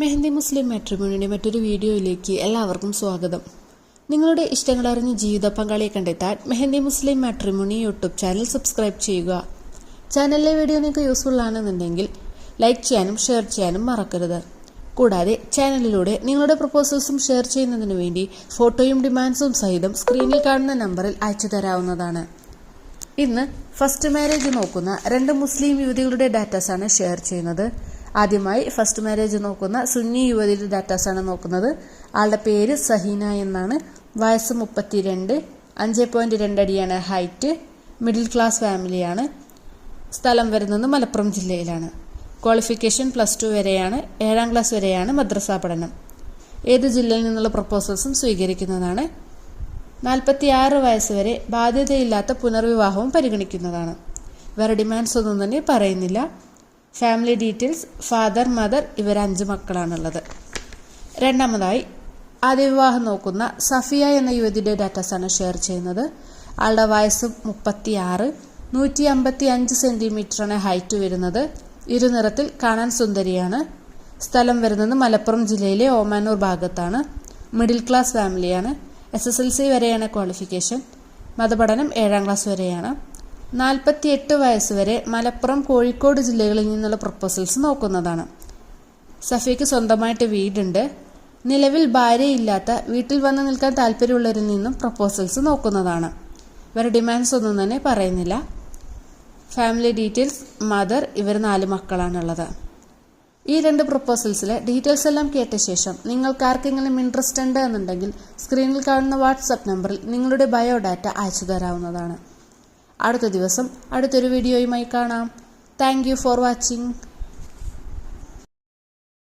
മെഹന്തി മുസ്ലിം മാട്രിമോണിയുടെ മറ്റൊരു വീഡിയോയിലേക്ക് എല്ലാവർക്കും സ്വാഗതം. നിങ്ങളുടെ ഇഷ്ടങ്ങളറിഞ്ഞ് ജീവിത പങ്കാളിയെ കണ്ടെത്താൻ Mehndi Muslim matrimony YouTube channel subscribe ചെയ്യുക. ചാനലിലെ വീഡിയോ നിങ്ങൾക്ക് യൂസ്ഫുൾ ആണെന്നുണ്ടെങ്കിൽ ലൈക്ക് ചെയ്യാനും ഷെയർ ചെയ്യാനും മറക്കരുത്. കൂടാതെ ചാനലിലൂടെ നിങ്ങളുടെ പ്രപ്പോസൽസും ഷെയർ ചെയ്യുന്നതിന് വേണ്ടി ഫോട്ടോയും ഡിമാൻഡ്സും സഹിതം സ്ക്രീനിൽ കാണുന്ന നമ്പറിൽ അയച്ചു തരാവുന്നതാണ്. ഇന്ന് ഫസ്റ്റ് മാരേജ് നോക്കുന്ന രണ്ട് മുസ്ലിം യുവതികളുടെ ഡാറ്റാസാണ് ഷെയർ ചെയ്യുന്നത്. ആദ്യമായി ഫസ്റ്റ് മാരേജ് നോക്കുന്ന സുന്നി യുവതിയുടെ ഡാറ്റാസ് ആണ് നോക്കുന്നത്. ആളുടെ പേര് സഹീന എന്നാണ്. വയസ്സ് മുപ്പത്തിരണ്ട്. അഞ്ച് പോയിന്റ് രണ്ടടിയാണ് ഹൈറ്റ് മിഡിൽ ക്ലാസ് ഫാമിലിയാണ് സ്ഥലം വരുന്നത് മലപ്പുറം ജില്ലയിലാണ്. ക്വാളിഫിക്കേഷൻ പ്ലസ് ടു വരെയാണ്. ഏഴാം ക്ലാസ് വരെയാണ് മദ്രസ പഠനം. ഏത് ജില്ലയിൽ നിന്നുള്ള പ്രപ്പോസൽസും സ്വീകരിക്കുന്നതാണ്. നാൽപ്പത്തി ആറ് വയസ്സ് വരെ ബാധ്യതയില്ലാത്ത പുനർവിവാഹവും പരിഗണിക്കുന്നതാണ്. വേറെ ഡിമാൻഡ്സ് ഒന്നും തന്നെ പറയുന്നില്ല. ഫാമിലി ഡീറ്റെയിൽസ് ഫാദർ മദർ ഇവർ അഞ്ച് മക്കളാണുള്ളത്. രണ്ടാമതായി ആദ്യ വിവാഹം നോക്കുന്ന സഫിയ എന്ന യുവതിയുടെ ഡാറ്റാസാണ് ഷെയർ ചെയ്യുന്നത്. ആളുടെ വയസ്സ് മുപ്പത്തി ആറ് നൂറ്റി അമ്പത്തി അഞ്ച് സെന്റിമീറ്ററാണ് ഹൈറ്റ് വരുന്നത്. ഇരുനിറത്തിൽ കാണാൻ സുന്ദരിയാണ്. സ്ഥലം വരുന്നത് മലപ്പുറം ജില്ലയിലെ ഓമാനൂർ ഭാഗത്താണ്. മിഡിൽ ക്ലാസ് ഫാമിലിയാണ് എസ് എസ് എൽ സി വരെയാണ് ക്വാളിഫിക്കേഷൻ മതപഠനം ഏഴാം ക്ലാസ് വരെയാണ്. നാൽപ്പത്തി എട്ട് വയസ്സ് വരെ മലപ്പുറം കോഴിക്കോട് ജില്ലകളിൽ നിന്നുള്ള പ്രപ്പോസൽസ് നോക്കുന്നതാണ്. സഫിയക്ക് സ്വന്തമായിട്ട് വീടുണ്ട്. നിലവിൽ ഭാര്യയില്ലാത്ത വീട്ടിൽ വന്ന് നിൽക്കാൻ താല്പര്യമുള്ളവരിൽ നിന്നും പ്രപ്പോസൽസ് നോക്കുന്നതാണ്. ഇവർ ഡിമാൻഡ്സ് ഒന്നും തന്നെ പറയുന്നില്ല. ഫാമിലി ഡീറ്റെയിൽസ് മദർ ഇവർ നാല് മക്കളാണുള്ളത്. ഈ രണ്ട് പ്രപ്പോസൽസിലെ ഡീറ്റെയിൽസ് എല്ലാം കേട്ട ശേഷം നിങ്ങൾക്ക് ആർക്കെങ്കിലും ഇൻട്രസ്റ്റ് ഉണ്ട് എന്നുണ്ടെങ്കിൽ സ്ക്രീനിൽ കാണുന്ന വാട്സപ്പ് നമ്പറിൽ നിങ്ങളുടെ ബയോഡാറ്റ അയച്ചു തരാവുന്നതാണ്. അടുത്ത ദിവസം അടുത്തൊരു വീഡിയോയുമായി കാണാം. Thank for watching